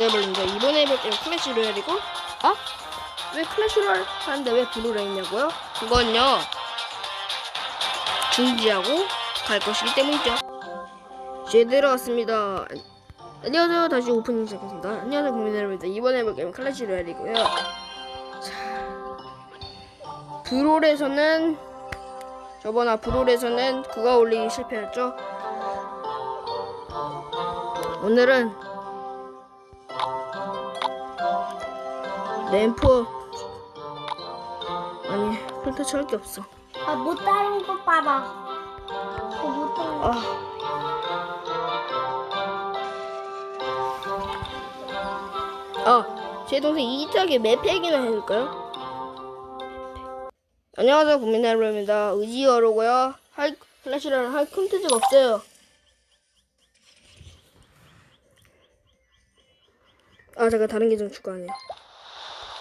해볼입니다. 이번에 해볼 게임 클래시 로얄이고, 아? 왜 클래시 로얄 하는데 왜 브루레 있냐고요? 그건요, 중지하고 갈 것이기 때문이죠. 이제 들어왔습니다. 안녕하세요. 다시 오프닝 시작했습니다. 안녕하세요, 국민 여러분들. 이번에 해볼 게임은 클래시 로얄이고요. 자, 브롤에서는, 저번 아 브롤에서는 그가 올리기 실패했죠. 오늘은 램프. 아니 콘텐츠 할게 없어. 아, 못 따른 거 봐봐. 그거 못 따른 거. 아, 제 동생 이기짝에 몇 팩이나 해줄까요? 안녕하세요 국민 여러분입니다. 의지어로고요. 할 플래시라는 할 콘텐츠가 없어요. 아 잠깐 다른 계정 추가 아니야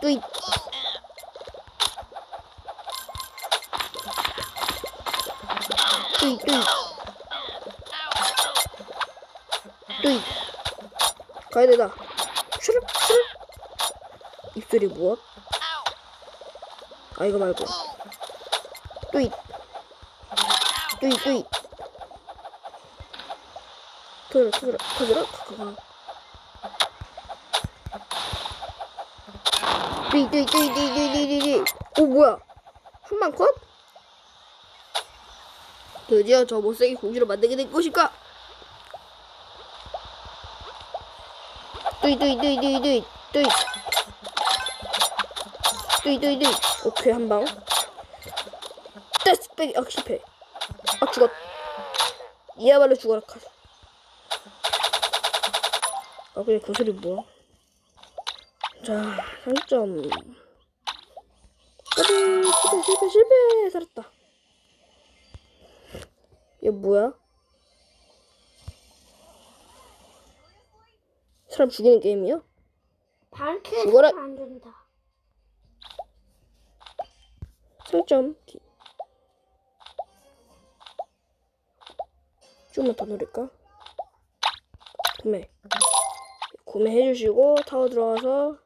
뚜이 뚜이 뚜이. 뚜이. 가야 되다. 슈르 슈르 입술이 무엇? 아 이거 말고. 뚜이. 뚜이 뚜이. 터져라 터져라 터져라 뛰뛰뛰뛰뛰뛰뛰 오 어, 뭐야? 한방 컷? 드디어 저 못생긴 공주를 만들게 된 것일까? 뛰뛰뛰뛰뛰뛰 뛰뛰뛰 오케이 한방. 데스백이 아, 악실패. 아 죽었. 이야말로 죽어라 카아 그래 그 소리 뭐야? 자 3점 까비 실패 실패 실패 살았다 얘 뭐야? 사람 죽이는 게임이야? 죽어라. 반칙은 안 된다. 3점 좀만 더 노릴까? 구매 구매해 주시고 타워 들어가서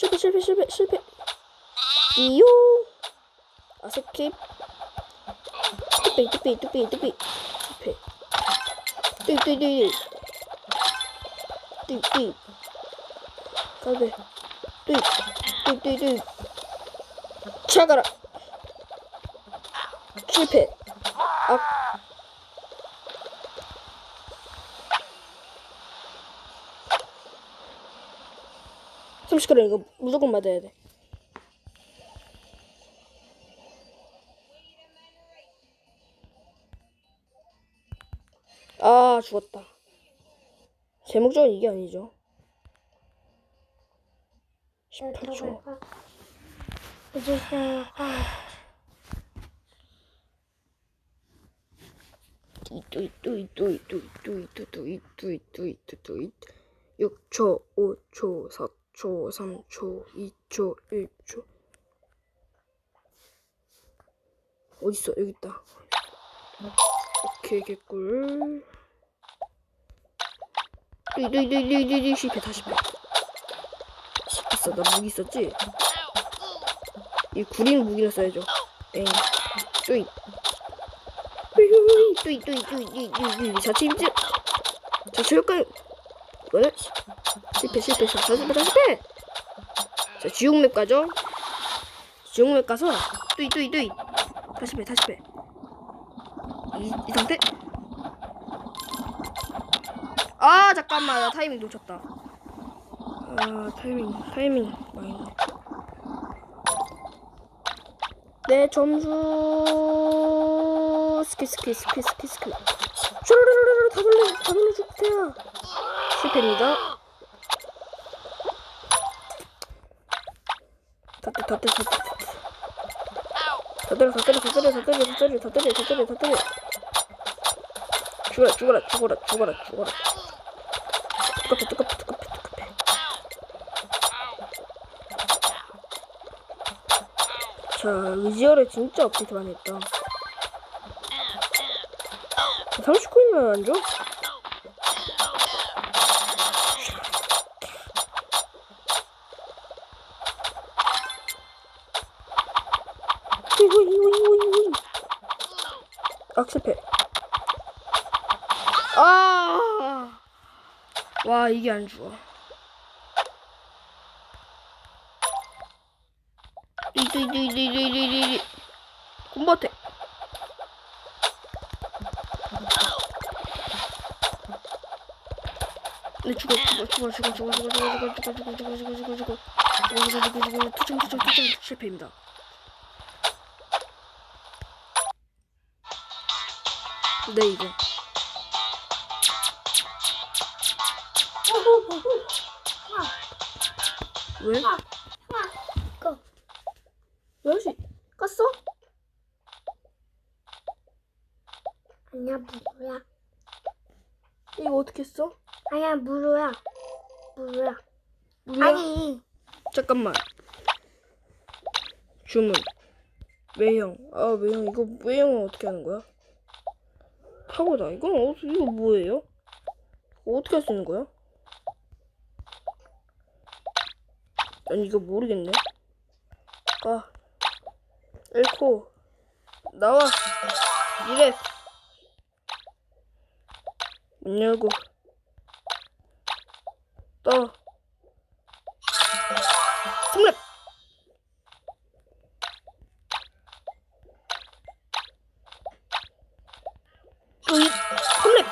Szybie, szybie, szybie, szybie. Iu. Aseki. Tupi, tupi, tupi, tupi. Tupi. Ty, ty, ty. Ty, ty. Kalby. Ty, ty, ty, ty. Czagara. Chipy. A 30그램 이거 무조건 맞아야 돼. 아 죽었다. 제 목적은 이게 아니죠. 18초. 해주세요. 이뚜이뚜이뚜이뚜이뚜이뚜이뚜이뚜이뚜이뚜이뚜 6초, 5초, 4초. 3초 2초 1초. 어딨어? 여기 있다. 오케이 개꿀. 뚜이 실패 다시 패 있어. 나 무기 있었지? 이 구린 무기를 써야죠. 엥 뚜이 뚜이 뚜이 뚜이 뚜이 뚜이 뚜이 자 팀즈 자 체육관. 이거는 실패 실패 자 실패 자 실패. 자 지옥맵 가죠? 지옥맵 가서 뚜이 뚜이 뚜이. 다시 배 다시 배이 이 상태? 아 잠깐만. 나 타이밍 놓쳤다. 아 타이밍 타이밍 망했네. 내 점수. 스키 스키 스키 스키 스키 슈르르르르 다 돌려 다 돌려 주세요 실패입니다 다때 다때 다 때려 다 때려 다 때려 다 때려 다 때려 다 때려 다 때려 다 때려. 죽어라 죽어라 죽어라 죽어라 죽어라. 뚜까패 뚜까패 뚜까패 뚜까패 자 의지열에 진짜 업데이트 많이 했다. 30코인만 안 줘? 악습해 아! 와 이게 안 좋아 이이이이이이이 콤바테 네 죽어 죽어 죽어 죽어 죽어 죽어 죽어 죽어 죽어 죽어 죽어 죽어 죽어 죽어 죽어 죽어 죽어 죽어 투정 투정 투정 실패입니다 네 이거 보 고 보고. 왜? 아, 꺼. 왜 할수 깠어? 아니야 무루야. 이거 어떻게 했어? 아니야 무루야. 무루야. 뭐야? 아니. 잠깐만 주문 외형 아 외형 이거 외형은 어떻게 하는 거야? 파고다. 이건 어, 이거 뭐예요? 어떻게 할 수 있는 거야? 아니 이거 모르겠네. 아 엘코 나와. 이래. 문 열고. 떠. 삼렙 또이 삼렙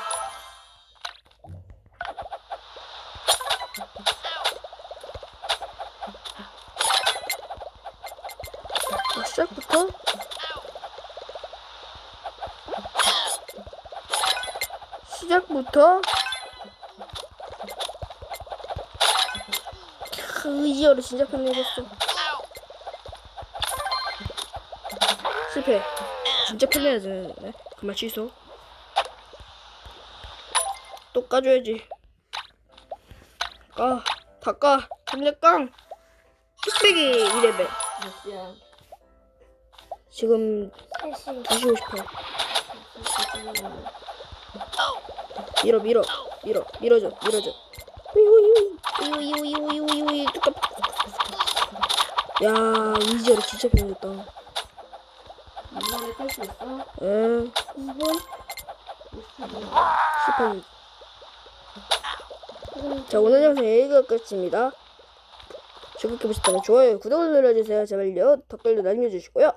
자, 시작부터? 시작부터 크, 이어를 진짜 편리해졌어. 실패. 진짜 편리해졌네 그만 취소 또 까줘야지. 까, 다 까. 삼대깡. 흑백이 이레벨. 몇 시야? 지금 시 다시 50회. 밀어, 밀어, 밀어, 밀어줘, 밀어줘. 야, 이지열이 진짜 변했다. 이번에 뺄수 있어? 응. 2번? 18. 자 오늘 영상 여기가 끝입니다. 즐겁게 보셨다면 좋아요 구독을 눌러주세요. 제발요. 댓글도 남겨주시고요